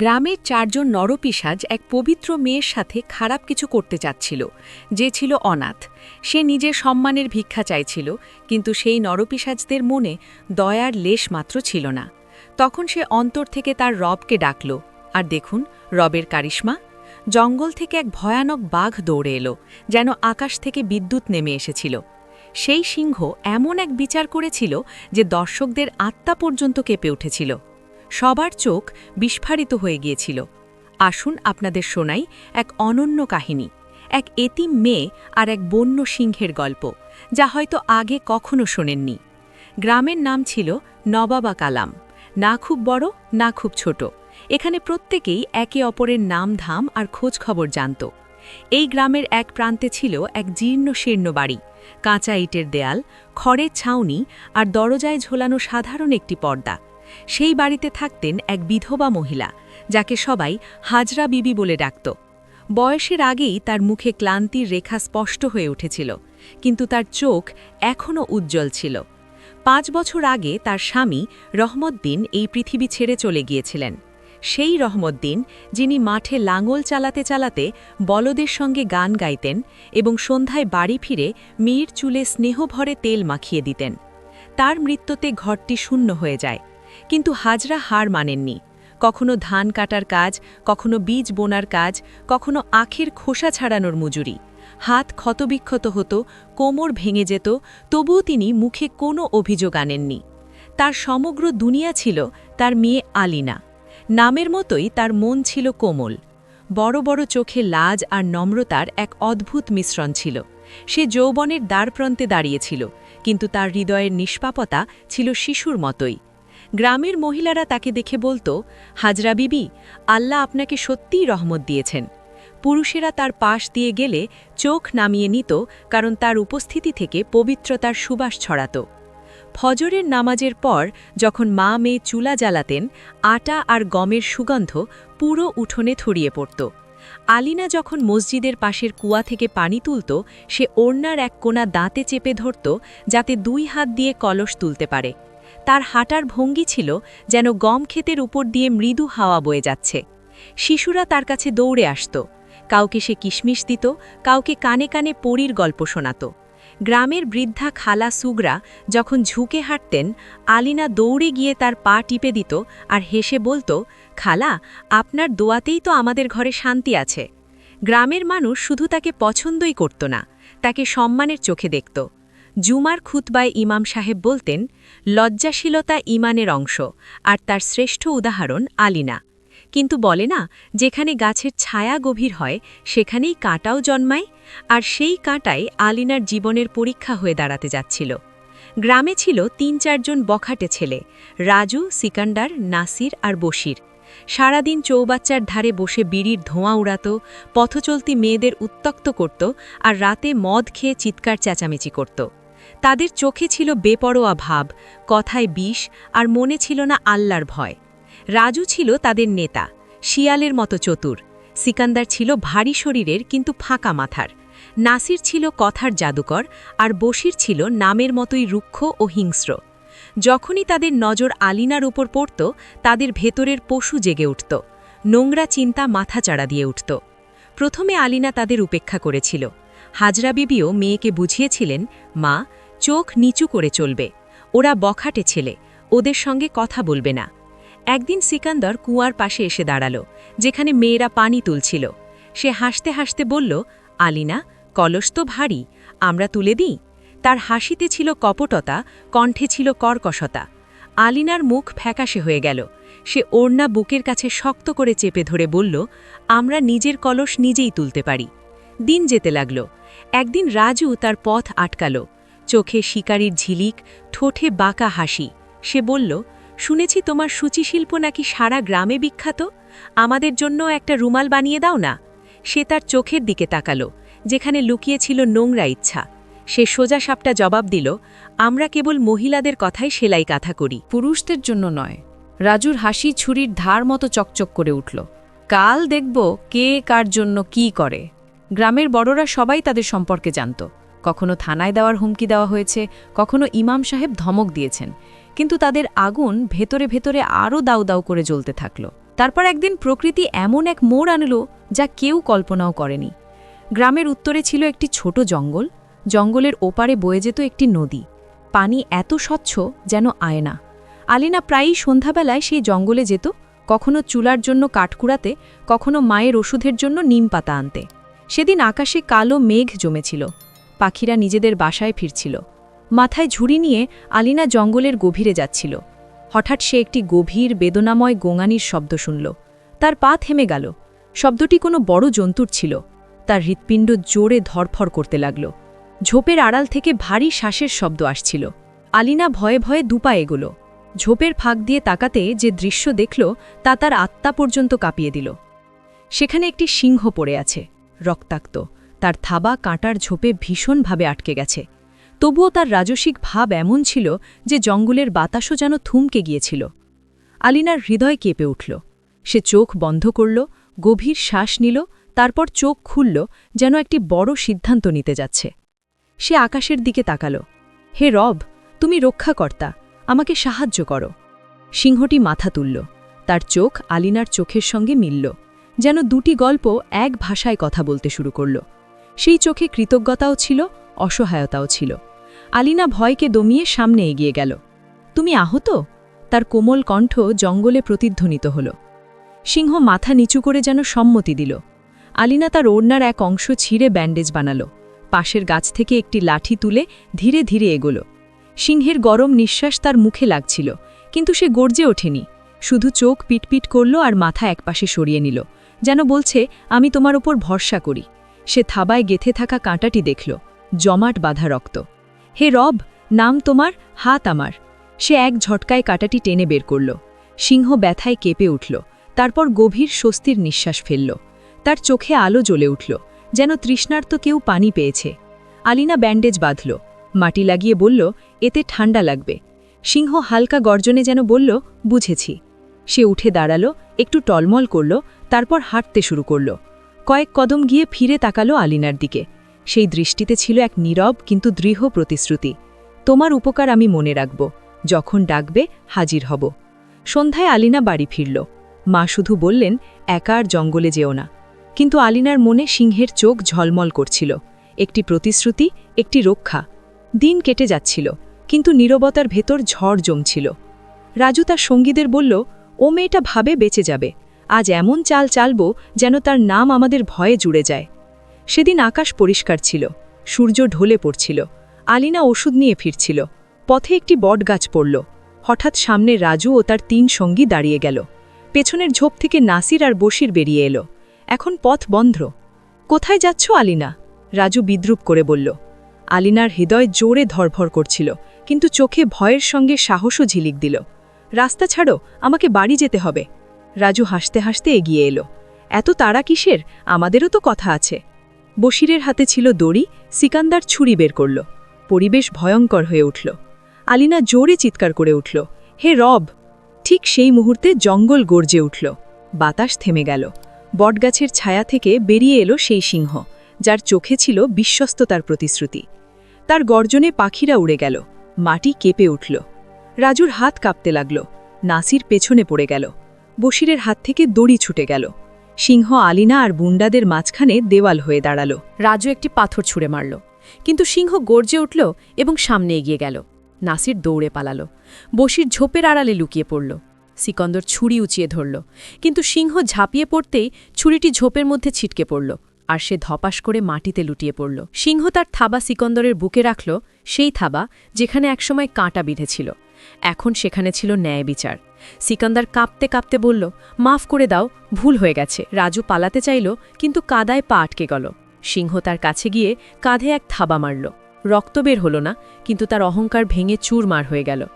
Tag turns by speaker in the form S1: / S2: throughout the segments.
S1: গ্রামের চারজন নরপিসাজ এক পবিত্র মেয়ের সাথে খারাপ কিছু করতে চাচ্ছিল, যে ছিল অনাথ। সে নিজের সম্মানের ভিক্ষা চাইছিল, কিন্তু সেই নরপিসাজদের মনে দয়ার লেশ মাত্র ছিল না। তখন সে অন্তর থেকে তার রবকে ডাকল, আর দেখুন, রবের কারিশ্মা। জঙ্গল থেকে এক ভয়ানক বাঘ দৌড়ে এলো, যেন আকাশ থেকে বিদ্যুৎ নেমে এসেছিল। সেই সিংহ এমন এক বিচার করেছিল যে দর্শকদের আত্মা পর্যন্ত কেঁপে উঠেছিল। সবার চোখ বিস্ফারিত হয়ে গিয়েছিল। আসুন আপনাদের শোনাই এক অনন্য কাহিনী, এক এতিম মেয়ে আর এক বন্য সিংহের গল্প, যা হয়তো আগে কখনো শোনেননি। গ্রামের নাম ছিল নবাবা কালাম। না খুব বড়, না খুব ছোট। এখানে প্রত্যেকেই একে অপরের নাম ধাম আর খোঁজ খবর জানত। এই গ্রামের এক প্রান্তে ছিল এক জীর্ণ শীর্ণ বাড়ি, কাঁচা ইটের দেয়াল, খড়ের ছাউনি আর দরজায় ঝোলানো সাধারণ একটি পর্দা। সেই বাড়িতে থাকতেন এক বিধবা মহিলা, যাকে সবাই হাজরা বিবি বলে ডাকত। বয়সের আগেই তার মুখে ক্লান্তির রেখা স্পষ্ট হয়ে উঠেছিল, কিন্তু তার চোখ এখনও উজ্জ্বল ছিল। পাঁচ বছর আগে তার স্বামী রহমদ্দিন এই পৃথিবী ছেড়ে চলে গিয়েছিলেন। সেই রহমদ্দিন, যিনি মাঠে লাঙল চালাতে চালাতে বলদের সঙ্গে গান গাইতেন এবং সন্ধ্যায় বাড়ি ফিরে মেয়ের চুলে স্নেহভরে তেল মাখিয়ে দিতেন। তার মৃত্যুতে ঘরটি শূন্য হয়ে যায়। কিন্তু হাজরা হার মানেননি। কখনো ধান কাটার কাজ, কখনো বীজ বোনার কাজ, কখনো আখের খোসা ছাড়ানোর মজুরি। হাত ক্ষতবিক্ষত হতো, কোমর ভেঙে যেত, তবুও তিনি মুখে কোনো অভিযোগ আনেননি। তার সমগ্র দুনিয়া ছিল তার মেয়ে আলিনা। নামের মতোই তার মন ছিল কোমল। বড় বড় চোখে লাজ আর নম্রতার এক অদ্ভুত মিশ্রণ ছিল। সে যৌবনের দ্বারপ্রান্তে দাঁড়িয়েছিল কিন্তু তার হৃদয়ের নিষ্পাপতা ছিল শিশুর মতোই। গ্রামের মহিলারা তাকে দেখে বলতো, হাজরা বিবি, আল্লাহ আপনাকে সত্যিই রহমত দিয়েছেন। পুরুষেরা তার পাশ দিয়ে গেলে চোখ নামিয়ে নিত, কারণ তার উপস্থিতি থেকে পবিত্রতার সুবাস ছড়াত। ফজরের নামাজের পর যখন মা মেয়ে চুলা জ্বালাতেন, আটা আর গমের সুগন্ধ পুরো উঠোনে ছড়িয়ে পড়ত। আলিনা যখন মসজিদের পাশের কুয়া থেকে পানি তুলত, সে ওড়নার এক কোনা দাঁতে চেপে ধরত, যাতে দুই হাত দিয়ে কলস তুলতে পারে। তার হাঁটার ভঙ্গি ছিল যেন গম ক্ষেতের উপর দিয়ে মৃদু হাওয়া বয়ে যাচ্ছে। শিশুরা তার কাছে দৌড়ে আসত। কাউকে সে কিশমিশ দিত, কাউকে কানে কানে পরীর গল্প শোনাত। গ্রামের বৃদ্ধা খালা সুগরা যখন ঝুঁকে হাঁটতেন, আলিনা দৌড়ে গিয়ে তার পা টিপে দিত আর হেসে বলতো, খালা, আপনার দোয়াতেই তো আমাদের ঘরে শান্তি আছে। গ্রামের মানুষ শুধু তাকে পছন্দই করত না, তাকে সম্মানের চোখে দেখত। জুমার খুতবায় ইমাম সাহেব বলতেন, লজ্জাশীলতা ইমানের অংশ, আর তার শ্রেষ্ঠ উদাহরণ আলিনা। কিন্তু বলে না, যেখানে গাছের ছায়া গভীর হয়, সেখানেই কাঁটাও জন্মায়, আর সেই কাঁটাই আলিনার জীবনের পরীক্ষা হয়ে দাঁড়াতে যাচ্ছিল। গ্রামে ছিল তিন চারজন বখাটে ছেলে, রাজু সিকান্ডার নাসির আর বশির। সারাদিন চৌবাচ্চার ধারে বসে বিড়ির ধোঁয়া উড়াত, পথচলতি মেয়েদের উত্তক্ত করত, আর রাতে মদ খেয়ে চিৎকার চেঁচামেচি করত। তাদের চোখে ছিল বেপরোয়া ভাব, কথায় বিষ আর মনে ছিল না আল্লাহর ভয়। রাজু ছিল তাদের নেতা, শিয়ালের মতো চতুর। সিকান্দার ছিল ভারী শরীরের কিন্তু ফাঁকা মাথার। নাসির ছিল কথার জাদুকর আর বশির ছিল নামের মতোই রুক্ষ ও হিংস্র। যখনই তাদের নজর আলিনার উপর পড়ত, তাদের ভেতরের পশু জেগে উঠত। নোংরা চিন্তা মাথা চাড়া দিয়ে উঠত। প্রথমে আলিনা তাদের উপেক্ষা করেছিল। হাজরা বিবিও মেয়েকে বুঝিয়েছিলেন, মা চোখ নিচু করে চলবে। ওরা বখাটে ছেলে, ওদের সঙ্গে কথা বলবে না। একদিন সিকান্দর কুয়ার পাশে এসে দাঁড়াল, যেখানে মেয়েরা পানি তুলছিল। সে হাসতে হাসতে বলল, আলিনা, কলস তো ভারী, আমরা তুলে দিই? তার হাসিতে ছিল কপটতা, কণ্ঠে ছিল কর্কশতা। আলিনার মুখ ফ্যাকাশে হয়ে গেল। সে ওড়না বুকের কাছে শক্ত করে চেপে ধরে বলল, আমরা নিজের কলস নিজেই তুলতে পারি। দিন যেতে লাগল। একদিন রাজু তার পথ আটকাল। চোখে শিকারির ঝিলিক, ঠোঁটে বাঁকা হাসি। সে বলল, শুনেছি তোমার সূচিশিল্প নাকি সারা গ্রামে বিখ্যাত? আমাদের জন্য একটা রুমাল বানিয়ে দাও না? সে তার চোখের দিকে তাকালো, যেখানে লুকিয়েছিল নোংরা ইচ্ছা। সে সোজা সাপটা জবাব দিল, আমরা কেবল মহিলাদের কথাই সেলাই কাঁথা করি।
S2: পুরুষদের জন্য নয়। রাজুর হাসি ছুরির ধার মতো চকচক করে উঠল। কাল দেখব কে কার জন্য কি করে। গ্রামের বড়রা সবাই তাদের সম্পর্কে জানত। কখনো থানায় দেওয়ার হুমকি দেওয়া হয়েছে, কখনো ইমাম সাহেব ধমক দিয়েছেন। কিন্তু তাদের আগুন ভেতরে ভেতরে আরও দাউ দাউ করে জ্বলতে থাকল। তারপর একদিন প্রকৃতি এমন এক মোড় আনল যা কেউ কল্পনাও করেনি। গ্রামের উত্তরে ছিল একটি ছোট জঙ্গল। জঙ্গলের ওপারে বয়ে যেত একটি নদী। পানি এত স্বচ্ছ যেন আয়না। আলিনা প্রায়ই সন্ধ্যাবেলায় সেই জঙ্গলে যেত, কখনো চুলার জন্য কাঠকুড়াতে, কখনো মায়ের ওষুধের জন্য নিম পাতা আনতে। সেদিন আকাশে কালো মেঘ জমেছিল। পাখিরা নিজেদের বাসায় ফিরছিল। মাথায় ঝুড়ি নিয়ে আলিনা জঙ্গলের গভীরে যাচ্ছিল। হঠাৎ সে একটি গভীর, বেদনাময় গোঙানির শব্দ শুনল। তার পা থেমে গেল। শব্দটি কোনো বড় জন্তুর ছিল। তার হৃৎপিণ্ড জোরে ধরফর করতে লাগল। ঝোপের আড়াল থেকে ভারী শ্বাসের শব্দ আসছিল। আলিনা ভয়ে ভয়ে দুপা এগোল। ঝোপের ফাঁক দিয়ে তাকাতে যে দৃশ্য দেখল, তা তার আত্মা পর্যন্ত কাঁপিয়ে দিল। সেখানে একটি সিংহ পড়ে আছে, রক্তাক্ত। তার থাবা কাঁটার ঝোপে ভীষণভাবে আটকে গেছে। তবুও তার রাজসিক ভাব এমন ছিল যে জঙ্গলের বাতাসও যেন থুমকে গিয়েছিল। আলিনার হৃদয় কেঁপে উঠল। সে চোখ বন্ধ করল, গভীর শ্বাস নিল, তারপর চোখ খুলল, যেন একটি বড় সিদ্ধান্ত নিতে যাচ্ছে। সে আকাশের দিকে তাকাল। হে রব, তুমি রক্ষাকর্তা, আমাকে সাহায্য করো। সিংহটি মাথা তুলল। তার চোখ আলিনার চোখের সঙ্গে মিলল, যেন দুটি গল্প এক ভাষায় কথা বলতে শুরু করল। সেই চোখে কৃতজ্ঞতাও ছিল, অসহায়তাও ছিল। আলিনা ভয়কে দমিয়ে সামনে এগিয়ে গেল। তুমি আহত? তার কোমল কণ্ঠ জঙ্গলে প্রতিধ্বনিত হল। সিংহ মাথা নিচু করে যেন সম্মতি দিল। আলিনা তার ওড়নার এক অংশ ছিঁড়ে ব্যান্ডেজ বানাল। পাশের গাছ থেকে একটি লাঠি তুলে ধীরে ধীরে এগোল। সিংহের গরম নিঃশ্বাস তার মুখে লাগছিল, কিন্তু সে গর্জে ওঠেনি। শুধু চোখ পিটপিট করল আর মাথা একপাশে সরিয়ে নিল, যেন বলছে, আমি তোমার ওপর ভরসা করি। সে থাবায় গেথে থাকা কাঁটাটি দেখল, জমাট বাঁধা রক্ত। হে রব, নাম তোমার, হাত আমার। সে এক ঝটকায় কাটাটি টেনে বের করল। সিংহ ব্যথায় কেঁপে উঠল, তারপর গভীর স্বস্তির নিঃশ্বাস ফেলল। তার চোখে আলো জ্বলে উঠল, যেন তৃষ্ণার্ত কেউ পানি পেয়েছে। আলিনা ব্যান্ডেজ বাঁধল, মাটি লাগিয়ে বলল, এতে ঠান্ডা লাগবে। সিংহ হালকা গর্জনে যেন বলল, বুঝেছি। সে উঠে দাঁড়াল, একটু টলমল করল, তারপর হাঁটতে শুরু করল। কয়েক কদম গিয়ে ফিরে তাকালো আলিনার দিকে। সেই দৃষ্টিতে ছিল এক নীরব কিন্তু দৃঢ় প্রতিশ্রুতি। তোমার উপকার আমি মনে রাখব। যখন ডাকবে, হাজির হব। সন্ধ্যায় আলিনা বাড়ি ফিরল। মা শুধু বললেন, একা আর জঙ্গলে যেও না। কিন্তু আলিনার মনে সিংহের চোখ ঝলমল করছিল। একটি প্রতিশ্রুতি, একটি রক্ষা। দিন কেটে যাচ্ছিল, কিন্তু নীরবতার ভেতর ঝড় জমছিল। রাজু তার সঙ্গীদের বলল, ও মেয়েটা ভাবে বেঁচে যাবে। আজ এমন চাল চালব যেন তার নাম আমাদের ভয়ে জুড়ে যায়। সেদিন আকাশ পরিষ্কার ছিল, সূর্য ঢলে পড়ছিল, আলিনা ওষুধ নিয়ে ফিরছিল, পথে একটি বটগাছ পড়ল, হঠাৎ সামনে রাজু ও তার তিন সঙ্গী দাঁড়িয়ে গেল, পেছনের ঝোপ থেকে নাসির আর বসির বেরিয়ে এলো, এখন পথ বন্ধ। কোথায় যাচ্ছ আলিনা? রাজু বিদ্রুপ করে বলল। আলিনার হৃদয় জোরে ধরভর করছিল, কিন্তু চোখে ভয়ের সঙ্গে সাহসও ঝিলিক দিল। রাস্তা ছাড়ো, আমাকে বাড়ি যেতে হবে। রাজু হাসতে হাসতে এগিয়ে এলো। এত তাড়া কিসের? আমাদেরও তো কথা আছে। বশিরের হাতে ছিল দড়ি, সিকান্দার ছুরি বের করল। পরিবেশ ভয়ঙ্কর হয়ে উঠল। আলিনা জোরে চিৎকার করে উঠল, হে রব! ঠিক সেই মুহূর্তে জঙ্গল গর্জে উঠল। বাতাস থেমে গেল। বটগাছের ছায়া থেকে বেরিয়ে এলো সেই সিংহ, যার চোখে ছিল বিশ্বস্ততার প্রতিশ্রুতি। তার গর্জনে পাখিরা উড়ে গেল। মাটি কেঁপে উঠল। রাজুর হাত কাঁপতে লাগল। নাসির পেছনে পড়ে গেল। বশিরের হাত থেকে দড়ি ছুটে গেল। সিংহ আলিনা আর বুন্ডাদের মাঝখানে দেওয়াল হয়ে দাঁড়াল।
S1: রাজু একটি পাথর ছুঁড়ে মারল। কিন্তু সিংহ গর্জে উঠল এবং সামনে এগিয়ে গেল। নাসির দৌড়ে পালালো। বসির ঝোপের আড়ালে লুকিয়ে পড়ল। সিকন্দর ছুরি উঁচিয়ে ধরল। কিন্তু সিংহ ঝাঁপিয়ে পড়তেই ছুরিটি ঝোপের মধ্যে ছিটকে পড়ল আর সে ধপাস করে মাটিতে লুটিয়ে পড়ল। সিংহ তার থাবা সিকন্দরের বুকে রাখল, সেই থাবা যেখানে একসময় কাঁটা বিঁধেছিল। এখন সেখানে ছিল ন্যায় বিচার। সিকান্দার কাঁপতে কাঁপতে বলল, মাফ করে দাও, ভুল হয়ে গেছে। রাজু পালাতে চাইল, কিন্তু কাদায় পা আটকে গেল। সিংহ তার কাছে গিয়ে কাঁধে এক থাবা মারল। রক্ত বের হল না, কিন্তু তার অহংকার ভেঙে চুরমার হয়ে গেল।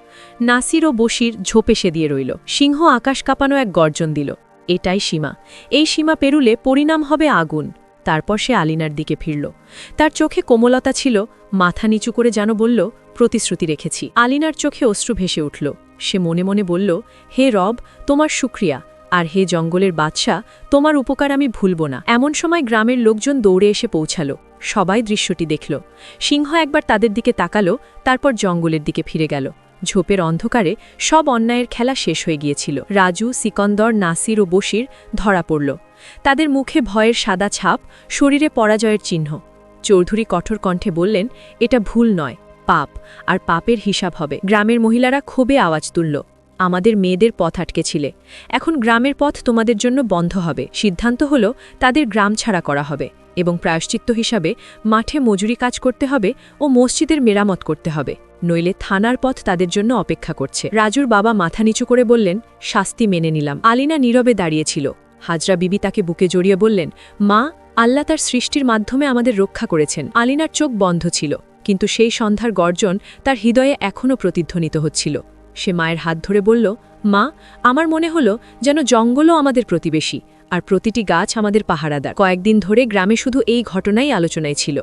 S1: নাসির ও বসির ঝোপে সে দিয়ে রইল। সিংহ আকাশ কাঁপানো এক গর্জন দিল। এটাই সীমা। এই সীমা পেরুলে পরিণাম হবে আগুন। তারপর সে আলিনার দিকে ফিরল। তার চোখে কোমলতা ছিল, মাথা নিচু করে যেন বলল, প্রতিশ্রুতি রেখেছি। আলিনার চোখে অশ্রু ভেসে উঠল। সে মনে মনে বলল, হে রব, তোমার শুক্রিয়া আর হে জঙ্গলের বাদশা তোমার উপকার আমি ভুলব না। এমন সময় গ্রামের লোকজন দৌড়ে এসে পৌঁছালো। সবাই দৃশ্যটি দেখল। সিংহ একবার তাদের দিকে তাকালো, তারপর জঙ্গলের দিকে ফিরে গেল।
S2: ঝোপের অন্ধকারে সব অন্যায়ের খেলা শেষ হয়ে গিয়েছিল। রাজু, সিকন্দর, নাসির ও বশির ধরা পড়ল। তাদের মুখে ভয়ের সাদা ছাপ, শরীরে পরাজয়ের চিহ্ন। চৌধুরী কঠোর কণ্ঠে বললেন, এটা ভুল নয়। পাপ, আর পাপের হিসাব হবে। গ্রামের মহিলারা ক্ষোভে আওয়াজ তুলল, আমাদের মেয়েদের পথ আটকেছিলে। এখন গ্রামের পথ তোমাদের জন্য বন্ধ হবে। সিদ্ধান্ত হল, তাদের গ্রাম ছাড়া করা হবে এবং প্রায়শ্চিত্ত হিসাবে মাঠে মজুরি কাজ করতে হবে ও মসজিদের মেরামত করতে হবে। নইলে থানার পথ তাদের জন্য অপেক্ষা করছে। রাজুর বাবা মাথা নিচু করে বললেন, শাস্তি মেনে নিলাম। আলিনা নীরবে দাঁড়িয়েছিল। হাজরা বিবি তাকে বুকে জড়িয়ে বললেন, মা, আল্লাহ তার সৃষ্টির মাধ্যমে আমাদের রক্ষা করেছেন। আলিনার চোখ বন্ধ ছিল। কিন্তু সেই সন্ধ্যার গর্জন তার হৃদয়ে এখনও প্রতিধ্বনিত হচ্ছিল। সে মায়ের হাত ধরে বলল, মা, আমার মনে হলো যেন জঙ্গলও আমাদের প্রতিবেশী আর প্রতিটি গাছ আমাদের পাহারাদার। কয়েকদিন ধরে গ্রামে শুধু এই ঘটনাই আলোচনায় ছিল।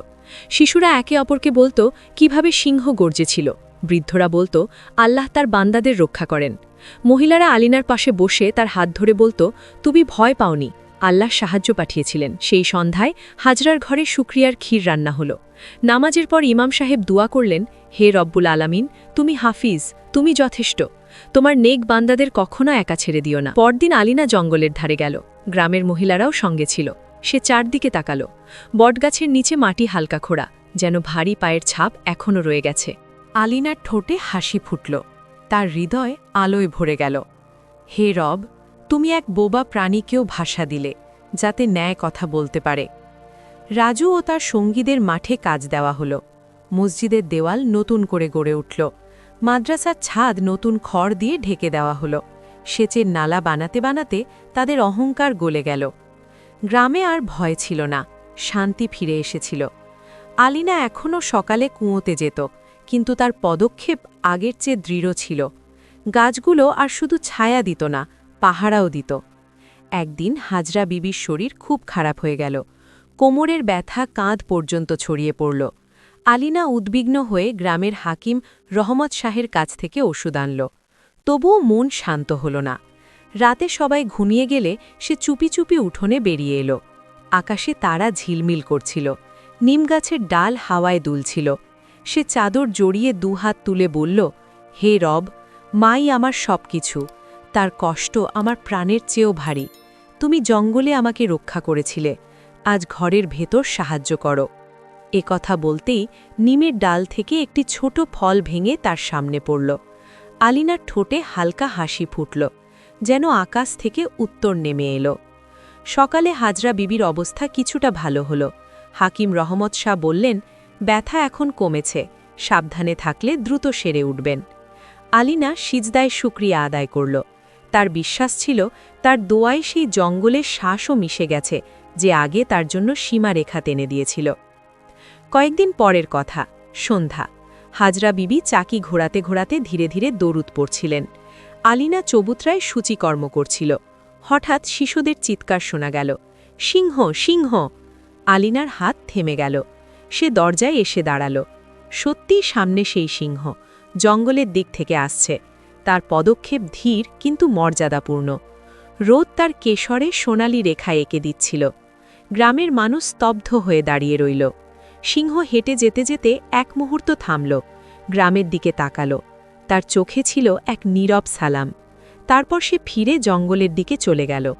S2: শিশুরা একে অপরকে বলতো, কীভাবে সিংহ গর্জেছিল? বৃদ্ধরা বলতো, আল্লাহ তার বান্দাদের রক্ষা করেন। মহিলারা আলিনার পাশে বসে তার হাত ধরে বলতো, তুমি ভয় পাওনি। আল্লাহ সাহায্য পাঠিয়েছিলেন। সেই সন্ধ্যায় হাজরার ঘরে শুক্রিয়ার ক্ষীর রান্না হলো। নামাজের পর ইমাম সাহেব দোয়া করলেন, হে রব্বুল আলামিন, তুমি হাফিজ, তুমি যথেষ্ট। তোমার নেক বান্দাদের কখনো একা ছেড়ে দিও না। পরদিন আলিনা জঙ্গলের ধারে গেল। গ্রামের মহিলারাও সঙ্গে ছিল। সে চারদিকে তাকালো। বটগাছের নিচে মাটি হালকা খোড়া, যেন ভারী পায়ের ছাপ এখনও রয়ে গেছে। আলিনার ঠোঁটে হাসি ফুটল। তার হৃদয় আলোয় ভরে গেল। হে রব, তুমি এক বোবা প্রাণীকেও ভাষা দিলে, যাতে ন্যায় কথা বলতে পারে। রাজু ও তার সঙ্গীদের মাঠে কাজ দেওয়া হলো। মসজিদের দেওয়াল নতুন করে গড়ে উঠল। মাদ্রাসার ছাদ নতুন খড় দিয়ে ঢেকে দেওয়া হলো। সেচের নালা বানাতে বানাতে তাদের অহংকার গলে গেল। গ্রামে আর ভয় ছিল না, শান্তি ফিরে এসেছিল। আলিনা এখনও সকালে কুঁয়োতে যেত, কিন্তু তার পদক্ষেপ আগের চেয়ে দৃঢ় ছিল। গাছগুলো আর শুধু ছায়া দিত না, পাহারাও দিত। একদিন হাজরা বিবির শরীর খুব খারাপ হয়ে গেল। কোমরের ব্যথা কাঁধ পর্যন্ত ছড়িয়ে পড়ল। আলিনা উদ্বিগ্ন হয়ে গ্রামের হাকিম রহমত শাহের কাছ থেকে ওষুধ আনল। তবুও মন শান্ত হল না। রাতে সবাই ঘুমিয়ে গেলে সে চুপি চুপি উঠোনে বেরিয়ে এলো। আকাশে তারা ঝিলমিল করছিল। নিমগাছের ডাল হাওয়ায় দুলছিল। সে চাদর জড়িয়ে দুহাত তুলে বলল, হে রব, মাই আমার সব কিছু তার কষ্ট আমার প্রাণের চেয়েও ভারী। তুমি জঙ্গলে আমাকে রক্ষা করেছিলে। আজ ঘরের ভেতর সাহায্য করো। এ কথা বলতেই নিমের ডাল থেকে একটি ছোট ফল ভেঙে তার সামনে পড়ল। আলিনার ঠোঁটে হালকা হাসি ফুটল, যেন আকাশ থেকে উত্তর নেমে এলো। সকালে হাজরা বিবির অবস্থা কিছুটা ভালো হলো। হাকিম রহমত শাহ বললেন, ব্যথা এখন কমেছে, সাবধানে থাকলে দ্রুত সেরে উঠবেন। আলিনা সিজদায় শুক্রিয়া আদায় করল। তার বিশ্বাস ছিল, তার দোয়ায় সেই জঙ্গলের শ্বাসও মিশে গেছে যে আগে তার জন্য সীমারেখা টেনে দিয়েছিল। কয়েকদিন পরের কথা, সন্ধ্যা। হাজরা বিবি চাকি ঘোরাতে ঘোরাতে ধীরে ধীরে দরুদ পড়ছিলেন। আলিনা চবুতরায় সূচিকর্ম করছিল। হঠাৎ শিশুদের চিৎকার শোনা গেল। সিংহ সিংহ! আলিনার হাত থেমে গেল। সে দরজায় এসে দাঁড়াল। সত্যি সামনে সেই সিংহ। জঙ্গলের দিক থেকে আসছে। তার পদক্ষেপ ধীর কিন্তু মর্যাদাপূর্ণ। রোদ তার কেশরে সোনালি রেখা এঁকে দিচ্ছিল। গ্রামের মানুষ স্তব্ধ হয়ে দাঁড়িয়ে রইল। সিংহ হেঁটে যেতে যেতে এক মুহূর্ত থামল, গ্রামের দিকে তাকাল। তার চোখে ছিল এক নীরব সালাম। তারপর সে ফিরে জঙ্গলের দিকে চলে গেল।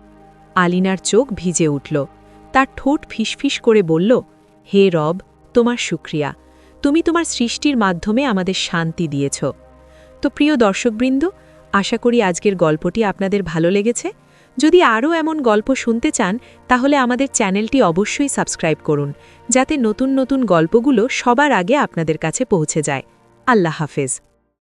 S2: আলিনার চোখ ভিজে উঠল। তার ঠোঁট ফিসফিস করে বলল, হে রব, তোমার শুক্রিয়া তুমি তোমার সৃষ্টির মাধ্যমে আমাদের শান্তি দিয়েছ। তো প্রিয় দর্শকবৃন্দ, আশা করি আজকের গল্পটি আপনাদের ভালো লেগেছে। যদি আরও এমন গল্প শুনতে চান, তাহলে আমাদের চ্যানেলটি অবশ্যই সাবস্ক্রাইব করুন, যাতে নতুন নতুন গল্পগুলো সবার আগে আপনাদের কাছে পৌঁছে যায়। আল্লাহ হাফেজ।